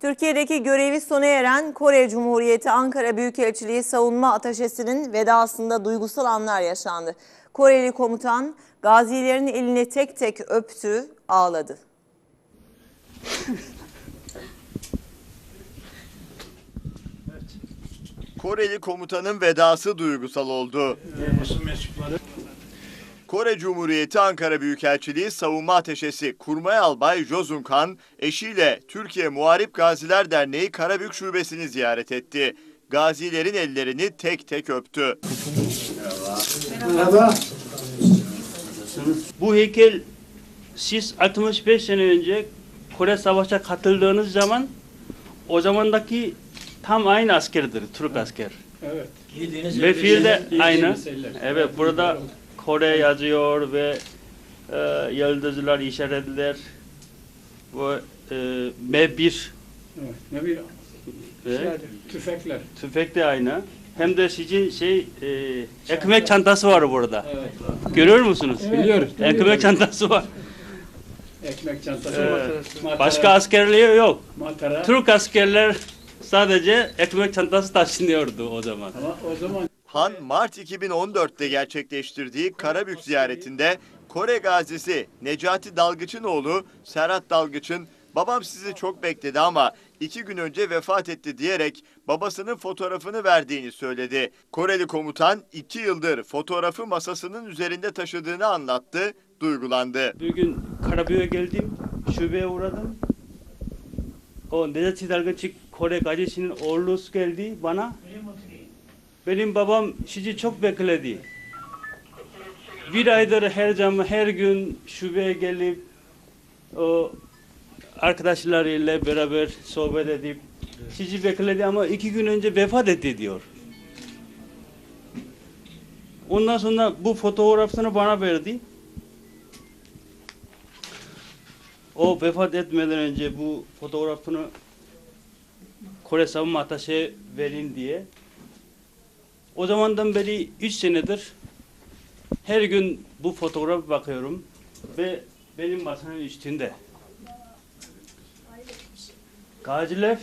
Türkiye'deki görevi sona eren Kore Cumhuriyeti Ankara Büyükelçiliği Savunma Ateşesi'nin vedasında duygusal anlar yaşandı. Koreli komutan gazilerin elini tek tek öptü, ağladı. Koreli komutanın vedası duygusal oldu. basın mensupları Kore Cumhuriyeti Ankara Büyükelçiliği Savunma Ateşesi Kurmay Albay Jozun Kan eşiyle Türkiye Muharip Gaziler Derneği Karabük Şubesini ziyaret etti. Gazilerin ellerini tek tek öptü. Bu heykel siz 65 sene önce Kore Savaşı'na katıldığınız zaman o zamandaki tam aynı askerdir, Türk asker. evet. Ve fiilde aynı. Evet, burada Kore yazıyor ve e, yıldızlar işaretler ve e, M1 Evet. Ne bir ve tüfekler. tüfek de aynı. Hem de sizin şey e, ekmek çantası var burada. Evet. Görüyor musunuz? Biliyoruz. Ekmek çantası var. Ekmek çantası. Evet. Matara, Başka askerliği yok. matara. Türk askerler sadece ekmek çantası taşınıyordu o zaman. Ama o zaman Han Mart 2014'te gerçekleştirdiği Karabük ziyaretinde Kore gazisi Necati Dalgıç'ın oğlu Serhat Dalgıç'ın babam sizi çok bekledi ama iki gün önce vefat etti diyerek babasının fotoğrafını verdiğini söyledi. Koreli komutan iki yıldır fotoğrafı masasının üzerinde taşıdığını anlattı, duygulandı. Bir gün Karabük'e geldim, şubeye uğradım. O Necati Dalgıç Kore gazetesinin oğlu geldi bana. Benim babam sizi çok bekledi. Bir aydır her zaman her gün şubeye gelip o arkadaşlarıyla beraber sohbet edip sizi bekledi ama iki gün önce vefat etti diyor. Ondan sonra bu fotoğrafını bana verdi. O vefat etmeden önce bu fotoğrafını Kore Savunma Ataşe'ye verin diye. O zamandan beri 3 senedir her gün bu fotoğrafa bakıyorum ve benim masanın üstünde. Gazilev